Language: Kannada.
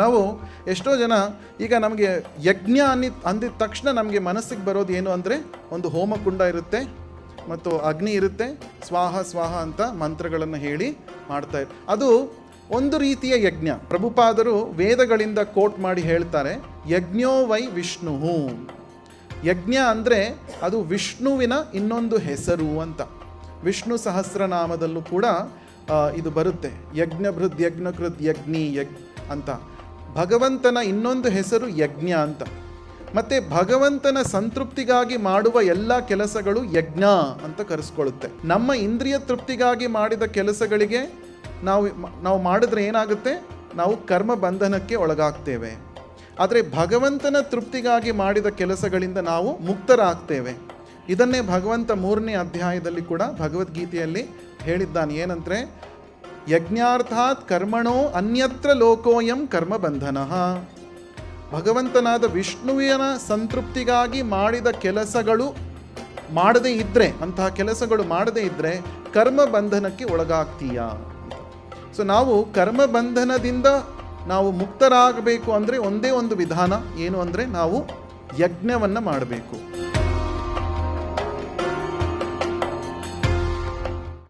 ನಾವು ಎಷ್ಟೋ ಜನ ಈಗ ನಮಗೆ ಯಜ್ಞ ಅನ್ನಿ, ಅಂದಿದ ತಕ್ಷಣ ನಮಗೆ ಮನಸ್ಸಿಗೆ ಬರೋದು ಏನು ಅಂದರೆ ಒಂದು ಹೋಮಕುಂಡ ಇರುತ್ತೆ ಮತ್ತು ಅಗ್ನಿ ಇರುತ್ತೆ, ಸ್ವಾಹ ಸ್ವಾಹ ಅಂತ ಮಂತ್ರಗಳನ್ನು ಹೇಳಿ ಮಾಡ್ತಾ ಅದು ಒಂದು ರೀತಿಯ ಯಜ್ಞ. ಪ್ರಭುಪಾದರು ವೇದಗಳಿಂದ ಕೋಟ್ ಮಾಡಿ ಹೇಳ್ತಾರೆ, ಯಜ್ಞೋ ವೈ ವಿಷ್ಣು ಯಜ್ಞ ಅಂದರೆ ಅದು ವಿಷ್ಣುವಿನ ಇನ್ನೊಂದು ಹೆಸರು ಅಂತ. ವಿಷ್ಣು ಸಹಸ್ರನಾಮದಲ್ಲೂ ಕೂಡ ಇದು ಬರುತ್ತೆ. ಯಜ್ಞಭೃದ್ ಯಜ್ಞಕೃದ್ ಯಜ್ಞಿ ಯಜ್ಞ ಅಂತ. ಭಗವಂತನ ಇನ್ನೊಂದು ಹೆಸರು ಯಜ್ಞ ಅಂತ. ಮತ್ತು ಭಗವಂತನ ಸಂತೃಪ್ತಿಗಾಗಿ ಮಾಡುವ ಎಲ್ಲ ಕೆಲಸಗಳು ಯಜ್ಞ ಅಂತ ಕರೆಸ್ಕೊಳ್ಳುತ್ತೆ. ನಮ್ಮ ಇಂದ್ರಿಯ ತೃಪ್ತಿಗಾಗಿ ಮಾಡಿದ ಕೆಲಸಗಳಿಗೆ ನಾವು ನಾವು ಮಾಡಿದ್ರೆ ಏನಾಗುತ್ತೆ? ನಾವು ಕರ್ಮ ಬಂಧನಕ್ಕೆ ಒಳಗಾಗ್ತೇವೆ. ಆದರೆ ಭಗವಂತನ ತೃಪ್ತಿಗಾಗಿ ಮಾಡಿದ ಕೆಲಸಗಳಿಂದ ನಾವು ಮುಕ್ತರಾಗ್ತೇವೆ. ಇದನ್ನೇ ಭಗವಂತ ಮೂರನೇ ಅಧ್ಯಾಯದಲ್ಲಿ ಕೂಡ ಭಗವದ್ಗೀತೆಯಲ್ಲಿ ಹೇಳಿದ್ದಾನೆ. ಏನಂದರೆ ಯಜ್ಞಾರ್ಥಾತ್ ಕರ್ಮಣೋ ಅನ್ಯತ್ರ ಲೋಕೋಯಂ ಕರ್ಮ ಬಂಧನ ಭಗವಂತನಾದ ವಿಷ್ಣುವಿನ ಸಂತೃಪ್ತಿಗಾಗಿ ಮಾಡಿದ ಕೆಲಸಗಳು ಮಾಡದೇ ಇದ್ದರೆ ಅಂತಹ ಕೆಲಸಗಳು ಮಾಡದೇ ಇದ್ದರೆ ಕರ್ಮ ಬಂಧನಕ್ಕೆ ಒಳಗಾಗ್ತೀಯಾ ಸೊ ನಾವು ಕರ್ಮ ಬಂಧನದಿಂದ ನಾವು ಮುಕ್ತರಾಗಬೇಕು ಅಂದರೆ ಒಂದೇ ಒಂದು ವಿಧಾನ, ಏನು ಅಂದರೆ ನಾವು ಯಜ್ಞವನ್ನು ಮಾಡಬೇಕು.